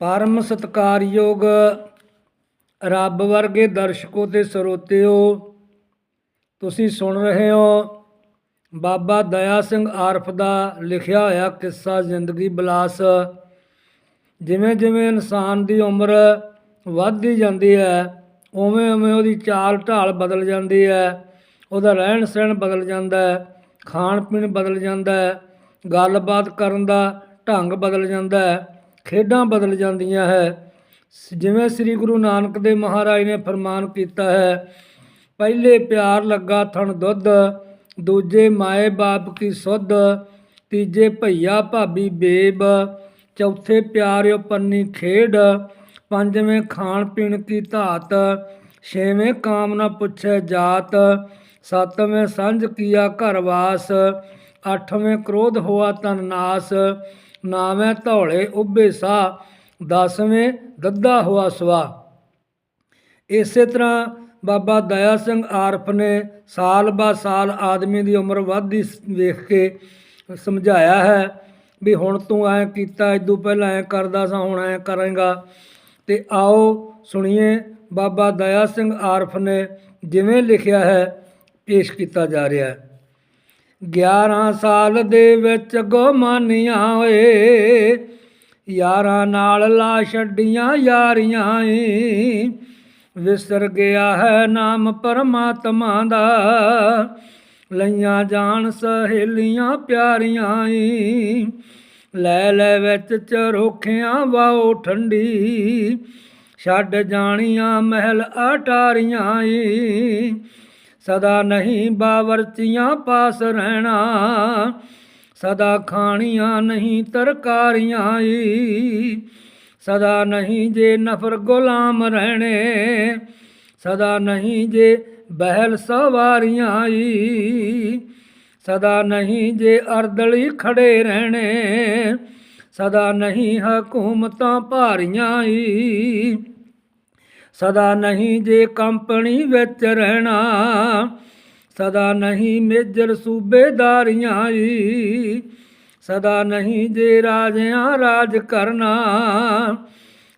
ਪਰਮ ਸਤਕਾਰਯੋਗ ਰੱਬ ਵਰਗੇ ਦਰਸ਼ਕੋ ਤੇ ਸਰੋਤਿਓ, ਤੁਸੀਂ ਸੁਣ ਰਹੇ ਹੋ ਬਾਬਾ ਦਇਆ ਸਿੰਘ ਆਰਫ ਦਾ ਲਿਖਿਆ ਹੋਇਆ ਕਿੱਸਾ ਜ਼ਿੰਦਗੀ ਬਲਾਸ। ਜਿਵੇਂ ਜਿਵੇਂ ਇਨਸਾਨ ਦੀ ਉਮਰ ਵੱਧਦੀ ਜਾਂਦੀ ਹੈ, ਉਵੇਂ ਉਵੇਂ ਉਹਦੀ ਚਾਲ ਢਾਲ ਬਦਲ ਜਾਂਦੀ ਹੈ, ਉਹਦਾ ਰਹਿਣ ਸਹਿਣ ਬਦਲ ਜਾਂਦਾ ਹੈ, ਖਾਣ ਪੀਣ ਬਦਲ ਜਾਂਦਾ ਹੈ, ਗੱਲਬਾਤ ਕਰਨ ਦਾ ਢੰਗ ਬਦਲ ਜਾਂਦਾ ਹੈ। ਖੇਡਾਂ ਬਦਲ ਜਾਂਦੀਆਂ ਹੈ। ਜਿਵੇਂ ਸ੍ਰੀ ਗੁਰੂ ਨਾਨਕ ਦੇਵ ਮਹਾਰਾਜ ਨੇ ਫਰਮਾਨ ਕੀਤਾ ਹੈ, ਪਹਿਲੇ ਪਿਆਰ ਲੱਗਾ ਥਣ ਦੁੱਧ, ਦੂਜੇ ਮਾਏ ਬਾਪ ਕੀ ਸੁੱਧ, ਤੀਜੇ ਭਈਆ ਭਾਬੀ ਬੇਬ, ਚੌਥੇ ਪਿਆਰਿਓ ਪੰਨੀ ਖੇਡ, ਪੰਜਵੇਂ ਖਾਣ ਪੀਣ ਕੀ ਧਾਤ, ਛੇਵੇਂ ਕਾਮਨਾ ਪੁੱਛੇ ਜਾਤ, ਸੱਤਵੇਂ ਸੰਝ ਕੀਆ ਘਰ ਵਾਸ, ਅੱਠਵੇਂ ਕ੍ਰੋਧ ਹੋਆ ਤਨ ਨਾਸ ਨਾਵੇਂ ਧੌਲੇ ਉਭੇ ਸਾ ਦਸਵੇਂ ਦੱਦਾ ਹੋਆ ਸਵਾ ਇਸੇ ਤਰ੍ਹਾਂ ਬਾਬਾ ਦਇਆ ਸਿੰਘ ਆਰਫ ਨੇ ਸਾਲ ਬਾ ਸਾਲ ਆਦਮੀ ਦੀ ਉਮਰ ਵੱਧਦੀ ਵੇਖ ਕੇ ਸਮਝਾਇਆ ਹੈ ਵੀ ਹੁਣ ਤੂੰ ਐ ਕੀਤਾ ਇਦੋਂ ਪਹਿਲਾਂ ਐ ਕਰਦਾ ਸਾਂ, ਹੁਣ ਐ ਕਰਾਂਗਾ। ਤੇ ਆਓ ਸੁਣੀਏ ਬਾਬਾ ਦਇਆ ਸਿੰਘ ਆਰਫ ਨੇ ਜਿਵੇਂ ਲਿਖਿਆ ਹੈ, ਪੇਸ਼ ਕੀਤਾ ਜਾ ਰਿਹਾ ਹੈ। 11 ਸਾਲ ਦੇ ਵਿੱਚ ਗੋਮਾਨੀਆਂ ਓਏ ਯਾਰਾਂ ਨਾਲ ਲਾ ਛੱਡੀਆਂ ਯਾਰੀਆਂ ਈ। ਵਿਸਰ ਗਿਆ ਹੈ ਨਾਮ ਪਰਮਾਤਮਾ ਦਾ। ਲਈਆਂ ਜਾਣ ਸਹੇਲੀਆਂ ਪਿਆਰੀਆਂ ਏ ਲੈ ਲੈ ਵਿੱਚ ਚਰੋਖਿਆਂ ਵਾਓ ਠੰਡੀ। ਛੱਡ ਜਾਣੀਆਂ ਮਹਿਲ ਅਟਾਰੀਆਂ ਏ ਸਦਾ ਨਹੀਂ ਬਾਵਰਚੀਆਂ ਪਾਸ ਰਹਿਣਾ, ਸਦਾ ਖਾਣੀਆਂ ਨਹੀਂ ਤਰਕਾਰੀਆਂ ਈ, ਸਦਾ ਨਹੀਂ ਜੇ ਨਫਰ ਗੁਲਾਮ ਰਹਿਣੇ, ਸਦਾ ਨਹੀਂ ਜੇ ਬਹਿਲ ਸਵਾਰੀਆਂ ਈ, ਸਦਾ ਨਹੀਂ ਜੇ ਅਰਦਲੀ ਖੜੇ ਰਹਿਣੇ, ਸਦਾ ਨਹੀਂ ਹਕੂਮਤਾਂ ਭਾਰੀਆਂ ਈ। ਸਦਾ ਨਹੀਂ ਜੇ ਕੰਪਨੀ ਵਿੱਚ ਰਹਿਣਾ, ਸਦਾ ਨਹੀਂ ਮੇਜਰ ਸੂਬੇਦਾਰੀਆਂ ਈ ਸਦਾ ਨਹੀਂ ਜੇ ਰਾਜਿਆਂ ਰਾਜ ਕਰਨਾ,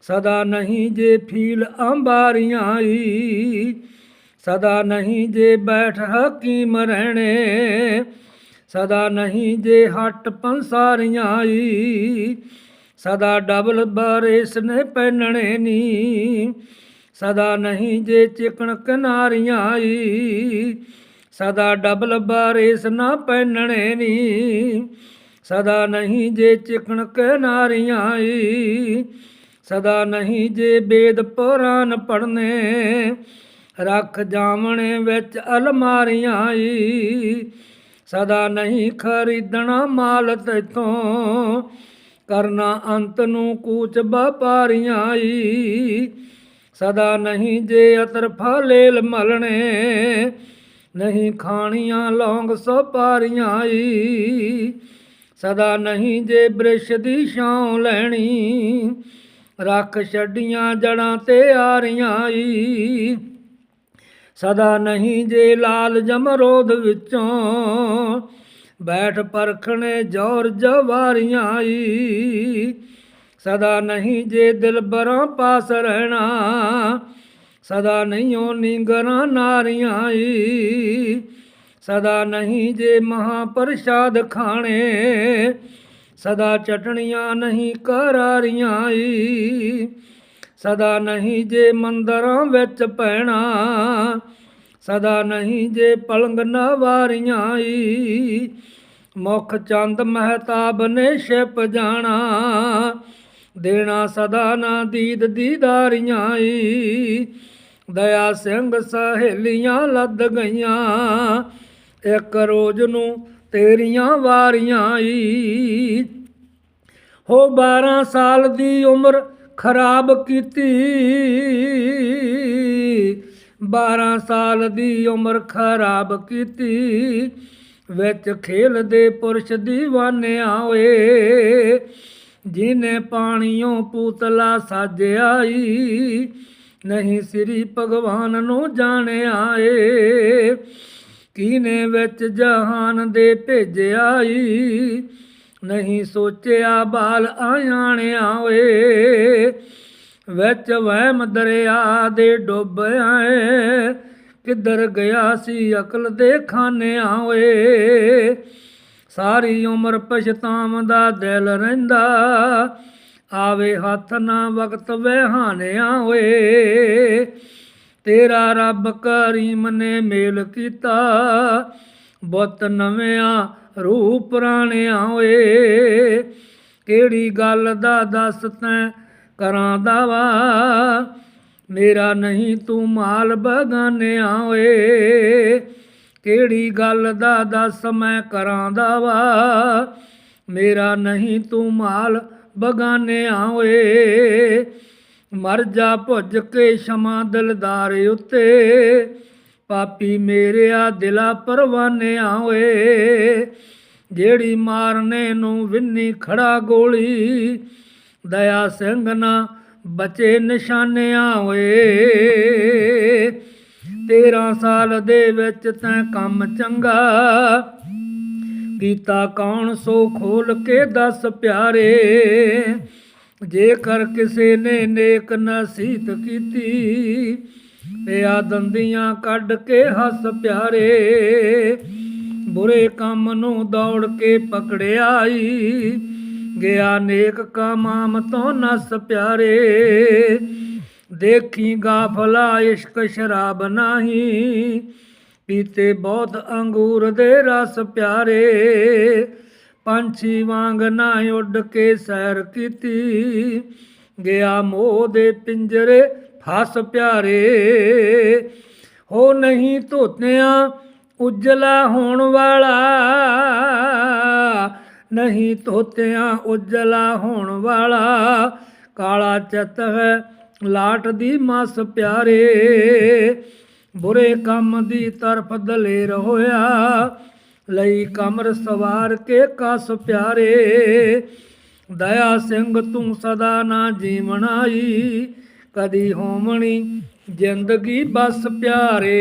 ਸਦਾ ਨਹੀਂ ਜੇ ਫੀਲ ਅੰਬਾਰੀਆਂ ਈ ਸਦਾ ਨਹੀਂ ਜੇ ਬੈਠ ਹਕੀਮ ਰਹਿਣੇ, ਸਦਾ ਨਹੀਂ ਜੇ ਹੱਟ ਪੰਸਾਰੀਆਂ ਈ ਸਦਾ ਡਬਲ ਬਰੇਸ ਨੇ ਪਹਿਨਣੇ ਨੀ। ਸਦਾ ਨਹੀਂ ਜੇ ਚਿਕਣ ਕਿਨਾਰੀਆਂ ਆਈ, ਸਦਾ ਡਬਲ ਬਾਰੇਸ ਨਾ ਪਹਿਨਣੇ ਨੀ। ਸਦਾ ਨਹੀਂ ਜੇ ਚਿਕਣ ਕਿਨਾਰੀਆਂ ਆਈ, ਸਦਾ ਨਹੀਂ ਜੇ ਵੇਦ ਪੁਰਾਨ ਪੜਨੇ ਰੱਖ ਜਾਵਣੇ ਵਿੱਚ ਅਲਮਾਰੀਆਂ ਈ ਸਦਾ ਨਹੀਂ ਖਰੀਦਣਾ ਮਾਲ ਤੇਥੋਂ। ਕਰਨਾ ਅੰਤ ਨੂੰ ਕੂਚ ਵਪਾਰੀਆਂ ਈ ਸਦਾ ਨਹੀਂ ਜੇ ਅਤਰ ਲੇਲ ਮਲਣੇ, ਨਹੀਂ ਖਾਣੀਆਂ ਲੌਂਗ ਸੁਪਾਰੀਆਂ ਆਈ ਸਦਾ ਨਹੀਂ ਜੇ ਬ੍ਰਿਸ਼ ਦੀ ਛਾਂ ਲੈਣੀ, ਰੱਖ ਛੱਡੀਆਂ ਜੜਾਂ ਤੇ ਆਰੀਆਂ ਈ। ਸਦਾ ਨਹੀਂ ਜੇ ਲਾਲ ਜਮਰੋਦ ਵਿੱਚੋਂ ਬੈਠ ਪਰਖਣੇ ਜੋਰ ਜਵਾਰੀਆਂ ਈ। ਸਦਾ ਨਹੀਂ ਜੇ ਦਿਲਬਰਾਂ ਪਾਸ ਰਹਿਣਾ, ਸਦਾ ਨਹੀਂ ਓ ਨੀਂਗਰਾਂ ਨਾਰੀਆਂ ਈ, ਸਦਾ ਨਹੀਂ ਜੇ ਮਹਾਪ੍ਰਸਾਦ ਖਾਣੇ, ਸਦਾ ਚਟਣੀਆਂ ਨਹੀਂ ਕਰਾਰੀਆਂ ਈ, ਸਦਾ ਨਹੀਂ ਜੇ ਮੰਦਰਾਂ ਵਿੱਚ ਪੈਣਾ, ਸਦਾ ਨਹੀਂ ਜੇ ਪਲੰਗ ਨਵਾਰੀਆਂ ਈ, ਮੁਖ ਚੰਦ ਮਹਿਤਾਬ ਨੇ ਛਿਪ ਜਾਣਾ ਦੇਣਾ ਸਦਾ ਨਾ ਦੀਦ ਦੀਦਾਰੀਆਂ ਈ। ਦਇਆ ਸਿੰਘ ਸਹੇਲੀਆਂ ਲੱਦ ਗਈਆਂ। ਇੱਕ ਰੋਜ਼ ਨੂੰ ਤੇਰੀਆਂ ਵਾਰੀਆਂ ਈ। ਹੋ 12 ਸਾਲ ਦੀ ਉਮਰ ਖਰਾਬ ਕੀਤੀ। 12 ਸਾਲ ਦੀ ਉਮਰ ਖਰਾਬ ਕੀਤੀ। ਵਿੱਚ ਖੇਲਦੇ ਪੁਰਸ਼ دیਵਾਨਿਆ ਓਏ। ਜਿਨੇ ਪਾਣੀਓਂ ਪੂਤਲਾ ਸਾਜਿਆਈ ਈ ਨਹੀਂ ਸ੍ਰੀ ਭਗਵਾਨ ਨੂੰ ਜਾਣਿਆ ਏ ਕੀਨੇ ਵਿੱਚ ਜਹਾਨ ਦੇ ਭੇਜਿਆ ਈ ਨਹੀਂ ਸੋਚਿਆ ਬਾਲ ਆਣਿਆ ਓਏ ਵਿੱਚ ਵਹਿਮ ਦਰਿਆ ਦੇ ਡੁੱਬਿਆ ਏ ਕਿੱਧਰ ਗਿਆ ਸੀ ਅਕਲ ਦੇ ਖਾਨਿਆਂ ਓਏ ਸਾਰੀ ਉਮਰ ਪਛਤਾਵਦਾ ਦਿਲ ਰਹਿੰਦਾ। ਆਵੇ ਹੱਥ ਨਾ ਵਕਤ ਵਹਾਨਿਆਂ ਓਏ ਤੇਰਾ ਰੱਬ ਕਰੀਮ ਨੇ ਮੇਲ ਕੀਤਾ। ਬੁੱਤ ਨਵਿਆਂ ਰੂਪ ਪੁਰਾਣਿਆਂ ਓਏ ਕਿਹੜੀ ਗੱਲ ਦਾ ਦੱਸ ਤੈਂ ਕਰਾਂ ਦਾਵਾ? ਮੇਰਾ ਨਹੀਂ ਤੂੰ ਮਾਲ ਬਗਾਨਿਆਂ ਓਏ ਕਿਹੜੀ ਗੱਲ ਦਾ ਦੱਸ ਮੈਂ ਕਰਾਂ ਦਾਵਾ? ਮੇਰਾ ਨਹੀਂ ਤੂੰ ਮਾਲ ਬਗਾਨਿਆਂ ਓਏ। ਮਰ ਜਾ ਭੁੱਜ ਕੇ ਸ਼ਮਾ ਦਿਲਦਾਰ ਉੱਤੇ। ਪਾਪੀ ਮੇਰਿਆ ਦਿਲਾ ਪਰਵਾਨਿਆਂ ਓਏ। ਜਿਹੜੀ ਮਾਰਨੇ ਨੂੰ ਵਿੰਨੀ ਖੜਾ ਗੋਲੀ, ਦਇਆ ਸਿੰਘ ਨਾ ਬਚੇ ਨਿਸ਼ਾਨਿਆਂ ਓਏ। 13 ਸਾਲ ਦੇ ਵਿੱਚ ਤੈਂ ਕੰਮ ਚੰਗਾ ਕੀਤਾ, ਕੌਣ ਸੋ ਖੋਲ ਕੇ ਦੱਸ ਪਿਆਰੇ? ਜੇਕਰ ਕਿਸੇ ਨੇ ਨੇਕ ਨਸੀਹਤ ਕੀਤੀ, ਪਿਆ ਦੰਦੀਆਂ ਕੱਢ ਕੇ ਹੱਸ ਪਿਆਰੇ। ਬੁਰੇ ਕੰਮ ਨੂੰ ਦੌੜ ਕੇ ਪਕੜਿਆ ਈ, ਗਿਆ ਨੇਕ ਕਮਾਮ ਤੋਂ ਨਸ ਪਿਆਰੇ। ਦੇਖੀ ਗਾਫਲਾ ਇਸ਼ਕ ਸ਼ਰਾਬ ਨਹੀਂ, ਪੀਤੇ ਬਹੁਤ ਅੰਗੂਰ ਦੇ ਰਸ ਪਿਆਰੇ। ਪੰਛੀ ਵਾਂਗ ਨਾ ਉੱਡ ਕੇ ਸੈਰ ਕੀਤੀ, ਗਿਆ ਮੋਹ ਦੇ ਪਿੰਜਰੇ ਫਸ ਪਿਆਰੇ। ਹੋ ਨਹੀਂ ਧੋਤਿਆਂ ਉਜਲਾ ਹੋਣ ਵਾਲਾ, ਨਹੀਂ ਧੋਤਿਆਂ ਉਜਲਾ ਹੋਣ ਵਾਲਾ। ਕਾਲਾ ਚਿੱਤ ਹੈ ਲਾਟ ਦੀ ਮਸ ਪਿਆਰੇ, ਬੁਰੇ ਕੰਮ ਦੀ ਤਰਫ ਦਲੇਰ ਹੋਇਆ। ਲਈ ਕਮਰ ਸਵਾਰ ਕੇ ਕਸ ਪਿਆਰੇ, ਦਇਆ ਸਿੰਘ ਤੂੰ ਸਦਾ ਨਾ ਜੀਵਨ ਆਈ। ਕਦੀ ਹੋਮਣੀ ਜ਼ਿੰਦਗੀ ਬਸ ਪਿਆਰੇ।